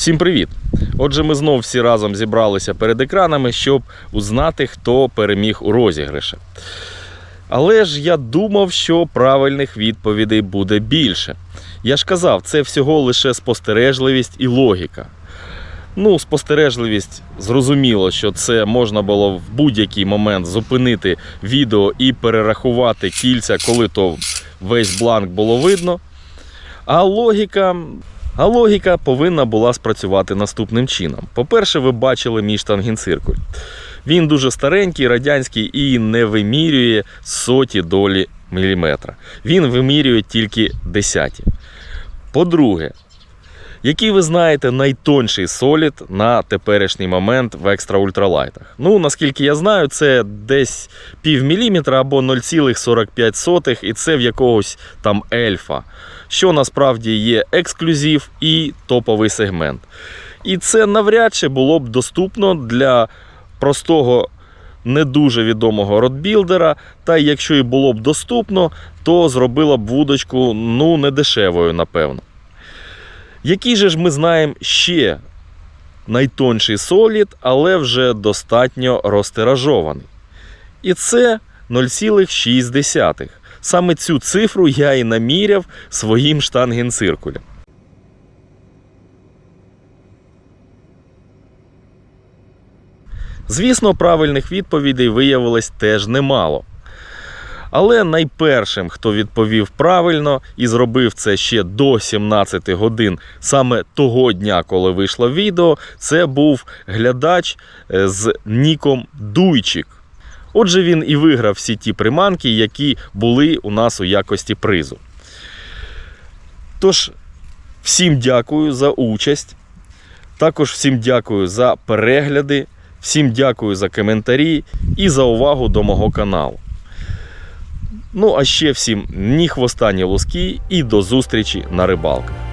Всім привіт! Отже, ми знов всі разом зібралися перед екранами, щоб узнати, хто переміг у розіграші. Але ж я думав, що правильних відповідей буде більше. Я ж казав, це всього лише спостережливість і логіка. Ну, спостережливість, зрозуміло, що це можна було в будь-який момент зупинити відео і перерахувати кільця, коли то весь бланк було видно. А логіка. А логіка повинна була спрацювати наступним чином. По-перше, ви бачили мій штангенциркуль. Він дуже старенький, радянський і не вимірює соті долі міліметра. Він вимірює тільки десяті. По-друге, який ви знаєте найтонший солід на теперішній момент в екстра ультралайтах? Ну, наскільки я знаю, це десь пів міліметра або 0,45, і це в якогось там ельфа, що насправді є ексклюзив і топовий сегмент. І це навряд чи було б доступно для простого. Не дуже відомого родбілдера, та якщо і було б доступно, то зробила б вудочку ну не дешевою, напевно. Який же ж ми знаємо ще найтонший солід, але вже достатньо розтиражований. І це 0,6. Саме цю цифру я і наміряв своїм штангенциркулем. Звісно, правильних відповідей виявилось теж немало. Але найпершим, хто відповів правильно і зробив це ще до 17 годин, саме того дня, коли вийшло відео, це був глядач е, з ніком Дуйчик. Отже, він і виграв всі ті приманки, які були у нас у якості призу. Тож, всім дякую за участь. Також всім дякую за перегляди, всім дякую за коментарі і за увагу до мого каналу. Ну, а ще всім ні хвоста, ні луски і до зустрічі на рибалках.